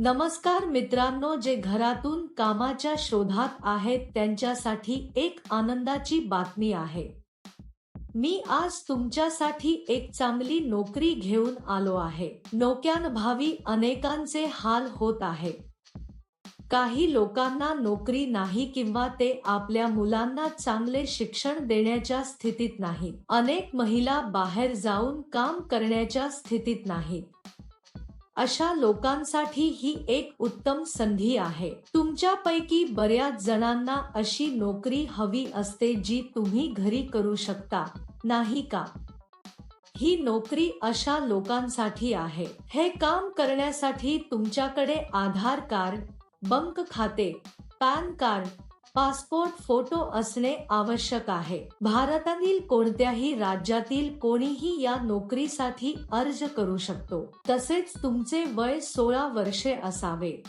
नमस्कार मित्रांनो जे घरातून कामाच्या शोधात आहेत त्यांच्यासाठी एक आनंदाची बातमी आहे. मी आज तुमच्यासाठी एक चांगली नोकरी घेऊन आलो आहे. नोक्यांभावी अनेकांचे हाल होत आहे. काही लोकांना नोकरी नाही किंवा ते आपल्या मुलांना चांगले शिक्षण देण्याच्या स्थितीत नाही. अनेक महिला बाहेर जाऊन काम करण्याच्या स्थितीत नाहीत अशा लोकांसाठी ही एक उत्तम संधी आहे. तुमच्यापैकी बऱ्याच जणांना अशी नोकरी हवी असते जी तुम्ही घरी करू शकता नाही का? ही नोकरी अशा लोकांसाठी आहे. हे काम करण्यासाठी तुमच्याकडे आधार कार्ड बंक खाते पॅन कार्ड पासपोर्ट फोटो असणे आवश्यक आहे. भारतातील कोणत्याही राज्यातील कोणीही या नोकरीसाठी अर्ज करू शकतो. तसेच तुमचे वय सोळा वर्षे असावे.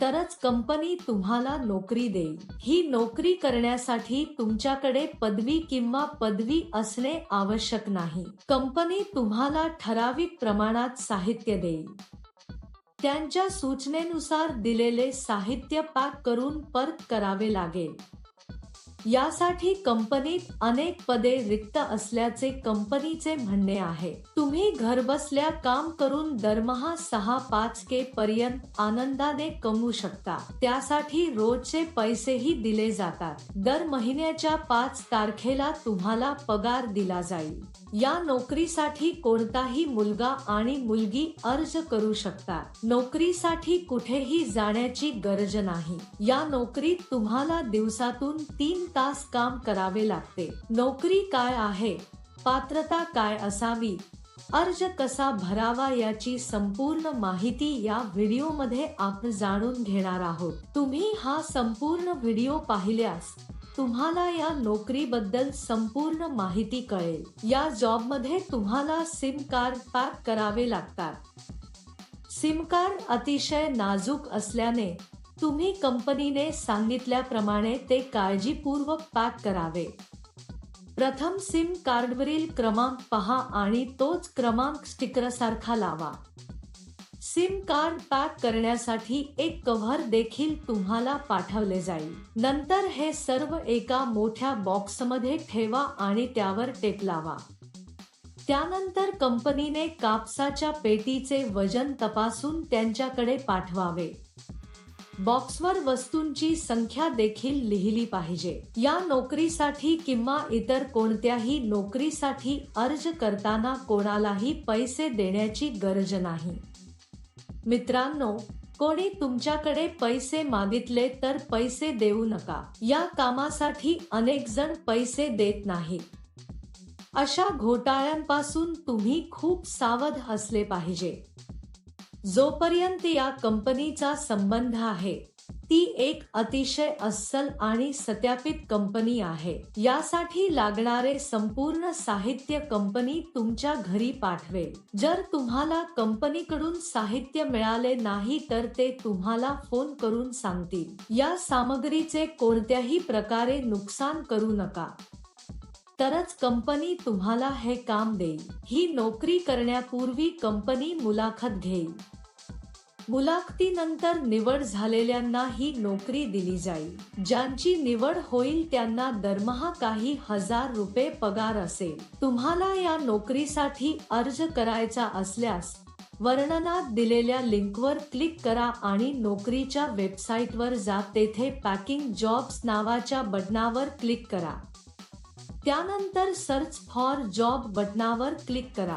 तरच कंपनी तुम्हाला नोकरी देईल. ही नोकरी करण्यासाठी तुमच्याकडे पदवी किंवा पदवी असणे आवश्यक नाही. कंपनी तुम्हाला ठराविक प्रमाणात साहित्य देईल. त्यांच्या सूचनेनुसार दिलेले साहित्य पॅक करून परत करावे लागेल. यासाठी कंपनीत अनेक पदे रिक्त असल्याचे कंपनीचे म्हणणे आहे. तुम्ही घरबसल्या काम करून दरमहा सहा पाच के पर्यंत आनंदाने कमवू शकता. त्यासाठी रोजचे पैसेही दिले जातात. दर महिन्याच्या पाच तारखेला तुम्हाला पगार दिला जाईल. या नोकरीसाठी कोणताही मुलगा आणि मुलगी अर्ज करू शकता नोकरीसाठी कुठेही जाण्याची गरज नाही. या नोकरीत तुम्हाला दिवसातून तीन तास काम करावे लागते. नोकरी काय आहे? पात्रता काय असावी? अर्ज कसा भरावा याची संपूर्ण माहिती या व्हिडिओमध्ये आपण जाणून घेणार आहोत. तुम्ही हा संपूर्ण व्हिडिओ पाहिल्यास तुम्हाला या नोकरीबद्दल संपूर्ण माहिती कळेल. या जॉबमध्ये तुम्हाला सिम कार्ड पॅक करावे लागतात. सिम कार्ड अतिशय नाजूक असल्याने तुम्ही कंपनीने सांगितल्याप्रमाणे ते काळजीपूर्वक पॅक करावे. प्रथम सिम कार्डवरील क्रमांक पहा आणि तोच क्रमांक स्टिकरसारखा लावा. सिम कार्ड पॅक करण्यासाठी एक कव्हर देखील तुम्हाला पाठवले जाईल. नंतर हे सर्व एका मोठ्या बॉक्समध्ये ठेवा आणि त्यावर टेप लावा. त्यानंतर कंपनीने कापसाच्या पेटीचे वजन तपासून त्यांच्याकडे पाठवावे. बॉक्सवर वस्तूंची संख्या देखील लिहिली पाहिजे. या नोकरीसाठी किंवा इतर कोणत्याही नोकरीसाठी अर्ज करताना कोणालाही पैसे देण्याची गरज नाही. मित्रांनो कोणी तुमच्याकडे पैसे मागितले तर पैसे देऊ नका. या कामासाठी अनेक जण पैसे देत नाहीत. अशा घोटाळ्यांपासून तुम्ही खूप सावध असले पाहिजे. जोपर्यंत या कंपनीचा संबंध आहे ती एक अतिशय अस्सल आणि सत्यापित कंपनी आहे. यासाठी लागणारे संपूर्ण साहित्य कंपनी तुमच्या घरी पाठवेल. जर तुम्हाला कंपनीकडून साहित्य मिळाले नाही तर ते तुम्हाला फोन करून सांगतील. या सामग्रीचे कोणत्याही प्रकारे नुकसान करू नका. तरच कंपनी तुम्हाला हे काम देईल. ही नोकरी करण्यापूर्वी कंपनी मुलाखत घेईल. मुलाखतीनंतर निवड झालेल्यांना ही नोकरी दिली जाईल. ज्यांची निवड होईल त्यांना दरमहा काही हजार रुपये पगार असेल. तुम्हाला या नोकरीसाठी अर्ज करायचा असल्यास वर्णनात दिलेल्या लिंकवर क्लिक करा आणि नोकरीच्या वेबसाईटवर जा. तेथे पॅकिंग जॉब्स नावाच्या बटनावर क्लिक करा. त्यानंतर सर्च फॉर जॉब बटनावर क्लिक करा.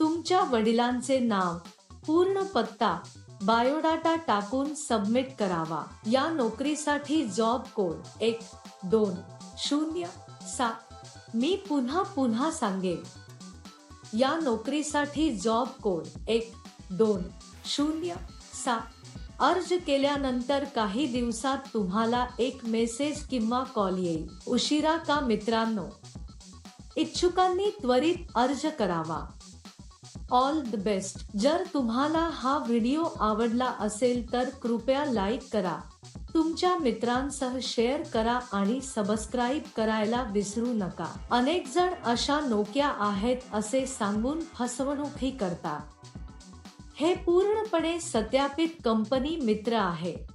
तुमच्या वडिलांचे नाव पूर्ण पत्ता बायोडाटा टाकून सबमिट करावा. या नोकरीसाठी जॉब कोड एक दोन शून्य सात. मी पुन्हा पुन्हा सांगेन या नोकरीसाठी जॉब कोड एक दोन शून्य सात. अर्ज केल्यानंतर काही दिवसात तुम्हाला एक मेसेज किंवा कॉल येईल. उशिरा का मित्रांनो? इच्छुकांनी त्वरित अर्ज करावा. All the best. जर तुम्हाला हा व्हिडिओ आवडला असेल तर कृपया लाईक करा. तुमच्या मित्रांसह शेअर करा आणि सबस्क्राईब करायला विसरू नका. अनेक जण अशा नोक्या आहेत असे सांगून फसवणूकही करतात. हे पूर्णपणे सत्यापित कंपनी मित्र आहे.